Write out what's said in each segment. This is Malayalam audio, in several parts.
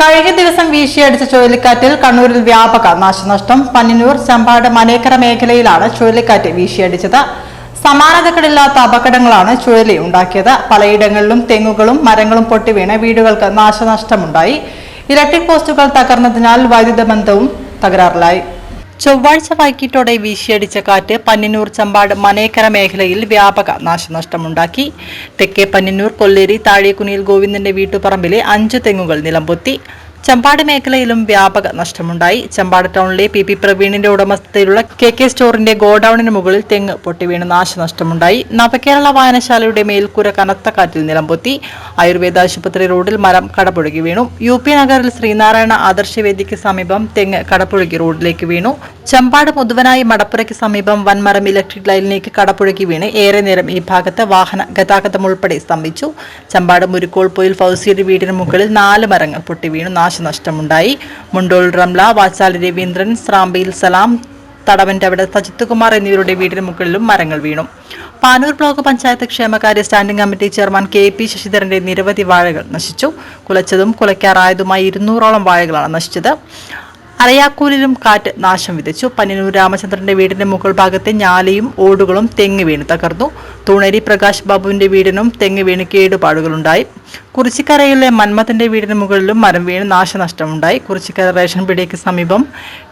കഴിഞ്ഞ ദിവസം വീശിയടിച്ച ചുഴലിക്കാറ്റിൽ കണ്ണൂരിൽ വ്യാപക നാശനഷ്ടം. പന്നിനൂർ ചമ്പാട് മനേക്കര മേഖലയിലാണ് ചുഴലിക്കാറ്റ് വീശിയടിച്ചത്. സമാനതകളില്ലാത്ത അപകടങ്ങളാണ് ചുഴലി ഉണ്ടാക്കിയത്. പലയിടങ്ങളിലും തെങ്ങുകളും മരങ്ങളും പൊട്ടിവീണ് വീടുകൾക്ക് നാശനഷ്ടമുണ്ടായി. ഇലക്ട്രിക് പോസ്റ്റുകൾ തകർന്നതിനാൽ വൈദ്യുത ബന്ധവും തകരാറിലായി. ചൊവ്വാഴ്ച വൈകിട്ടോടെ വീശിയടിച്ച കാറ്റ് പന്നിനൂർ ചമ്പാട് മനേക്കര മേഖലയിൽ വ്യാപക നാശനഷ്ടമുണ്ടാക്കി. തെക്കേ പന്നിനൂർ കൊല്ലേരി താഴേക്കുനിയിൽ ഗോവിന്ദന്റെ വീട്ടുപറമ്പിലെ അഞ്ച് തെങ്ങുകൾ നിലംപൊത്തി. ചമ്പാട് മേഖലയിലും വ്യാപക നഷ്ടമുണ്ടായി. ചമ്പാട് ടൗണിലെ പി പി പ്രവീണിന്റെ ഉടമസ്ഥതയിലുള്ള കെ കെ സ്റ്റോറിന്റെ ഗോഡൌണിന് മുകളിൽ തെങ്ങ് പൊട്ടിവീണ് നാശനഷ്ടമുണ്ടായി. നവകേരള വായനശാലയുടെ മേൽക്കൂര കനത്ത കാറ്റിൽ നിലംപൊത്തി. ആയുർവേദ ആശുപത്രി റോഡിൽ മരം കടപുഴകി വീണു. യു പി നഗറിൽ ശ്രീനാരായണ ആദർശവേദിക്ക് സമീപം തെങ്ങ് കടപുഴകി റോഡിലേക്ക് വീണു. ചമ്പാട് മുതുവനായി മടപ്പുരയ്ക്ക് സമീപം വൻമരം ഇലക്ട്രിക് ലൈനിലേക്ക് കടപുഴകി വീണ് ഏറെ നേരം ഈ ഭാഗത്ത് വാഹന ഗതാഗതം ഉൾപ്പെടെ സ്തംഭിച്ചു. ചമ്പാട് മുരുക്കോൾ പൊയിൽ ഫൗസിയുടെ വീടിന് മുകളിൽ നാല് മരങ്ങൾ പൊട്ടി വീണു. നാശനഷ്ടമുണ്ടായി. മുണ്ടോൾ റംല വാച്ചാലി രവീന്ദ്രൻ സ്രാമ്പിയിൽ സലാം തടവന്റെ അവിടെ സജിത്ത് കുമാർ എന്നിവരുടെ വീടിന് മുകളിലും മരങ്ങൾ വീണു. പാനൂർ ബ്ലോക്ക് പഞ്ചായത്ത് ക്ഷേമകാര്യ standing committee chairman K P ശശിധരന്റെ നിരവധി വാഴകൾ നശിച്ചു. കുലച്ചതും കുലയ്ക്കാറായതുമായി ഇരുന്നൂറോളം വാഴകളാണ് നശിച്ചത്. അരയാക്കൂലിലും കാറ്റ് നാശം വിതച്ചു. പന്നിനൂർ രാമചന്ദ്രന്റെ വീടിന്റെ മുകൾ ഭാഗത്തെ ഞാലയും ഓടുകളും തെങ്ങ് വീണ് തകർന്നു. തൂണേരി പ്രകാശ് ബാബുവിന്റെ വീടിനും തെങ്ങ് വീണ് കേടുപാടുകളുണ്ടായി. കുറിച്ചിക്കരയിലെ മന്മഥന്റെ വീടിന് മുകളിലും മരം വീണ് നാശനഷ്ടമുണ്ടായി. കുറിച്ചിക്കര റേഷൻ പിടിക്ക് സമീപം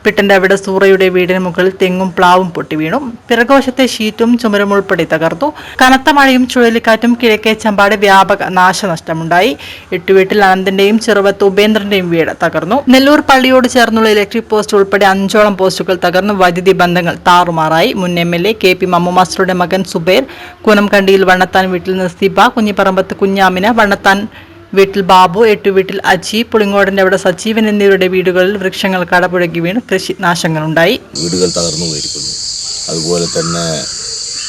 പിട്ടന്റെ അവിടെ സൂറയുടെ വീടിന് മുകളിൽ തെങ്ങും പ്ലാവും പൊട്ടി വീണു. പിറകുവശത്തെ ഷീറ്റും ചുമരും ഉൾപ്പെടെ തകർന്നു കനത്ത മഴയും ചുഴലിക്കാറ്റും കിഴക്കേ ചമ്പാട് വ്യാപക നാശനഷ്ടമുണ്ടായി. എട്ടുവീട്ടിൽ അനന്തിന്റെയും ചെറുവത്ത് ഉപേന്ദ്രന്റെയും വീട് തകർന്നു. നെല്ലൂർ പള്ളിയോട് ചേർന്നുള്ള ഇലക്ട്രിക് പോസ്റ്റ് ഉൾപ്പെടെ അഞ്ചോളം പോസ്റ്റുകൾ തകർന്നു വൈദ്യുതി ബന്ധങ്ങൾ താറുമാറായി. മുൻ M L A K P Mammu മാസ്റ്ററുടെ മകൻ സുബൈർ കുനംകണ്ടിയിൽ വണ്ണത്താൻ വീട്ടിൽ നിന്ന് സിബ കുഞ്ഞിപ്പറമ്പത്ത് കുഞ്ഞാമിന വണ്ണത്താൻ വീട്ടിൽ ബാബു എട്ടുവീട്ടിൽ അജി പുളിങ്ങോടന്റെ അവിടെ സജീവൻ എന്നിവരുടെ വീടുകളിൽ വൃക്ഷങ്ങൾ കടപുഴകി വീണ് കൃഷി നാശങ്ങളുണ്ടായി. വീടുകൾ തകർന്നു പോയിരിക്കുന്നു. അതുപോലെ തന്നെ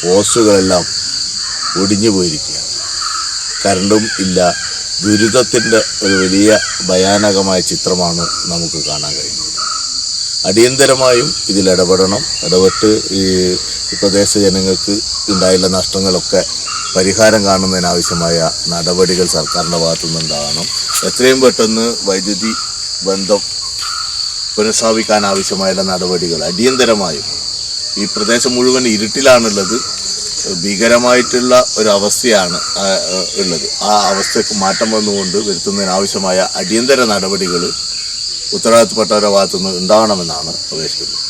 പോസ്റ്റുകളെല്ലാം ഒടിഞ്ഞു പോയിരിക്കുകയാണ്. കരണ്ടും ഇല്ല. ദുരിതത്തിന്റെ ഒരു വലിയ ഭയാനകമായ ചിത്രമാണ് നമുക്ക് കാണാൻ കഴിയുന്നത്. അടിയന്തരമായും ഇതിൽ ഇടപെടണം. ഇടപെട്ട് ഈ പ്രദേശ ജനങ്ങൾക്ക് ഉണ്ടായുള്ള നഷ്ടങ്ങളൊക്കെ പരിഹാരം കാണുന്നതിനാവശ്യമായ നടപടികൾ സർക്കാരിന്റെ ഭാഗത്തു നിന്നുണ്ടാകണം എത്രയും പെട്ടെന്ന് വൈദ്യുതി ബന്ധം പുനഃസ്ഥാപിക്കാൻ ആവശ്യമായ നടപടികൾ അടിയന്തരമായും ഈ പ്രദേശം മുഴുവൻ ഇരുട്ടിലാണുള്ളത്. ഭീകരമായിട്ടുള്ള ഒരവസ്ഥയാണ് ഉള്ളത്. ആ അവസ്ഥയ്ക്ക് മാറ്റം വന്നുകൊണ്ട് വരുത്തുന്നതിനാവശ്യമായ അടിയന്തര നടപടികൾ ഉത്തരവാദിത്തപ്പെട്ടവരുടെ ഭാഗത്തുനിന്ന് ഉണ്ടാവണമെന്നാണ് അപേക്ഷിക്കുന്നത്.